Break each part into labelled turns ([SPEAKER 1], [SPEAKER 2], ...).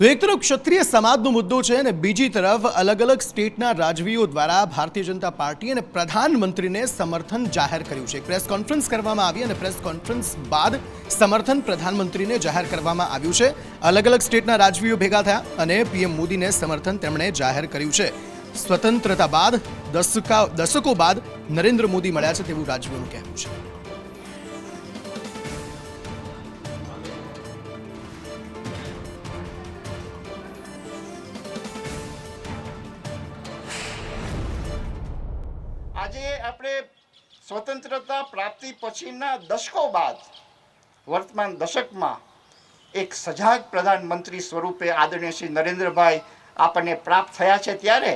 [SPEAKER 1] તો એક તરફ ક્ષત્રિય સમાજનો મુદ્દો છે અને બીજી તરફ અલગ અલગ સ્ટેટના રાજવીઓ દ્વારા ભારતીય જનતા પાર્ટી અને પ્રધાનમંત્રીને સમર્થન જાહેર કર્યું છે. પ્રેસ કોન્ફરન્સ કરવામાં આવી અને પ્રેસ કોન્ફરન્સ બાદ સમર્થન પ્રધાનમંત્રીને જાહેર કરવામાં આવ્યું છે. અલગ અલગ સ્ટેટના રાજવીઓ ભેગા થયા અને પીએમ મોદીને સમર્થન તેમણે જાહેર કર્યું છે. સ્વતંત્રતા બાદ, દસકા, દશકો બાદ નરેન્દ્ર મોદી મળ્યા છે તેવું રાજવીઓનું કહેવું છે.
[SPEAKER 2] આજે આપણે સ્વતંત્રતા પ્રાપ્તિ પછીના દશકો બાદ, વર્તમાન દશકમાં એક સજાગ પ્રધાનમંત્રી સ્વરૂપે આદરણીય શ્રી નરેન્દ્રભાઈ આપણને પ્રાપ્ત થયા છે ત્યારે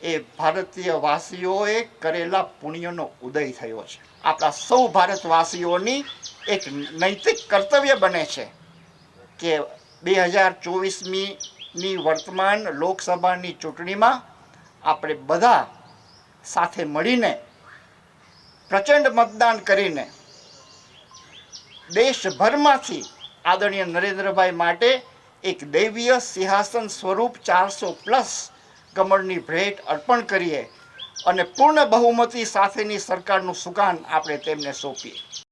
[SPEAKER 2] એ ભારતીય વાસીઓએ કરેલા પુણ્યનો ઉદય થયો છે. આપણા સૌ ભારતવાસીઓની એક નૈતિક કર્તવ્ય બને છે કે બે હજાર ચોવીસમીની વર્તમાન લોકસભાની ચૂંટણીમાં આપણે બધા સાથે મળીને પ્રચંડ મતદાન કરીને દેશભરમાંથી આદરણીય નરેન્દ્રભાઈ માટે એક દૈવીય સિંહાસન સ્વરૂપ ચારસો પ્લસ કમળની ભેટ અર્પણ કરીએ અને પૂર્ણ બહુમતી સાથેની સરકારનું સુકાન આપણે તેમને સોંપીએ.